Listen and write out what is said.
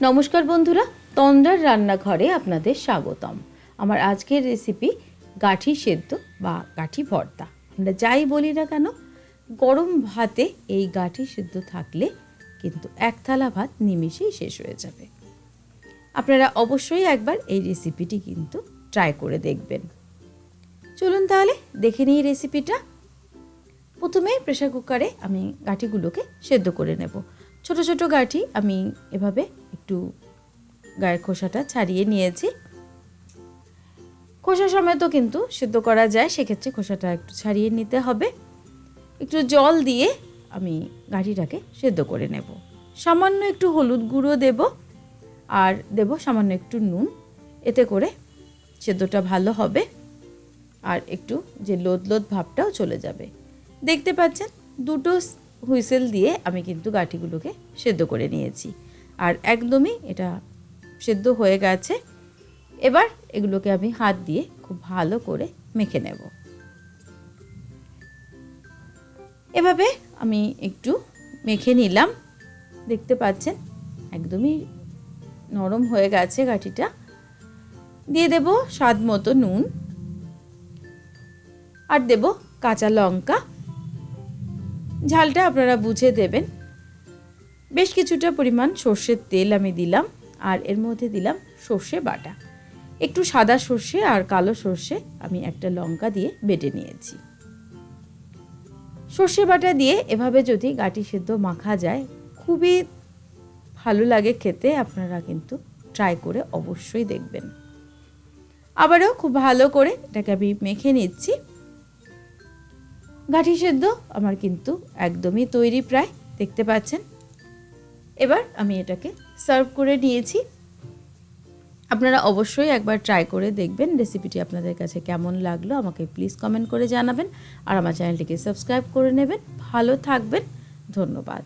নমস্কার বন্ধুরা, তন্দ্রার রান্নাঘরে আপনাদের স্বাগতম। আমার আজকের রেসিপি গাঠি সেদ্ধ বা গাঠি ভর্তা। আমরা যাই বলি না কেন, গরম ভাতে এই গাঠি সেদ্ধ থাকলে কিন্তু এক থালা ভাত নিমিষেই শেষ হয়ে যাবে। আপনারা অবশ্যই একবার এই রেসিপিটি কিন্তু ট্রাই করে দেখবেন। চলুন তাহলে দেখে নিই রেসিপিটা প্রথমে প্রেশার কুকারে আমি গাঁঠিগুলোকে সেদ্ধ করে নেব। ছোট ছোট গাঁঠি আমি এভাবে একটু গায়ের খোসাটা ছাড়িয়ে নিয়েছি। খোসা সমেত কিন্তু সেদ্ধ করা যায়, সেক্ষেত্রে খোসাটা একটু ছাড়িয়ে নিতে হবে। একটু জল দিয়ে আমি গাঁঠিটাকে সেদ্ধ করে নেব। সামান্য একটু হলুদ গুঁড়ো দেব আর দেব সামান্য একটু নুন। এতে করে সেদ্ধটা ভালো হবে আর একটু যে লোদ লোদ ভাবটাও চলে যাবে। দেখতে পাচ্ছেন, দুটো হুইসেল দিয়ে আমি কিন্তু গাঁঠিগুলোকে সেদ্ধ করে নিয়েছি। আর একদমই এটা সেদ্ধ হয়ে গেছে। এবার এগুলোকে আমি হাত দিয়ে খুব ভালো করে মেখে নেব। এভাবে আমি একটু মেখে নিলাম। দেখতে পাচ্ছেন? একদমই নরম হয়ে গেছে গাঁঠিটা। দিয়ে দেব স্বাদ মতো নুন। আর দেব কাঁচা লঙ্কা। ঝালটা আপনারা বুঝে দেবেন। বেশ কিছুটা পরিমাণ সর্ষের তেল আমি দিলাম, আর এর মধ্যে দিলাম সর্ষে বাটা। একটু সাদা সর্ষে আর কালো সর্ষে আমি একটা লঙ্কা দিয়ে বেটে নিয়েছি। সর্ষে বাটা দিয়ে এভাবে যদি গাটি সেদ্ধ মাখা যায়, খুবই ভালো লাগে খেতে, আপনারা কিন্তু ট্রাই করে অবশ্যই দেখবেন। আবারও খুব ভালো করে এটাকে আমি মেখে নিচ্ছি। গাঠি সেদ্ধ আমার কিন্তু একদমই তৈরি প্রায়, দেখতে পাচ্ছেন? এবার আমি এটাকে সার্ভ করে নিয়েছি। আপনারা অবশ্যই একবার ট্রাই করে দেখবেন রেসিপিটি আপনাদের কাছে কেমন লাগল, আমাকে প্লিজ কমেন্ট করে জানাবেন। আর আমার চ্যানেলটিকে সাবস্ক্রাইব করে নেবেন। ভালো থাকবেন। ধন্যবাদ।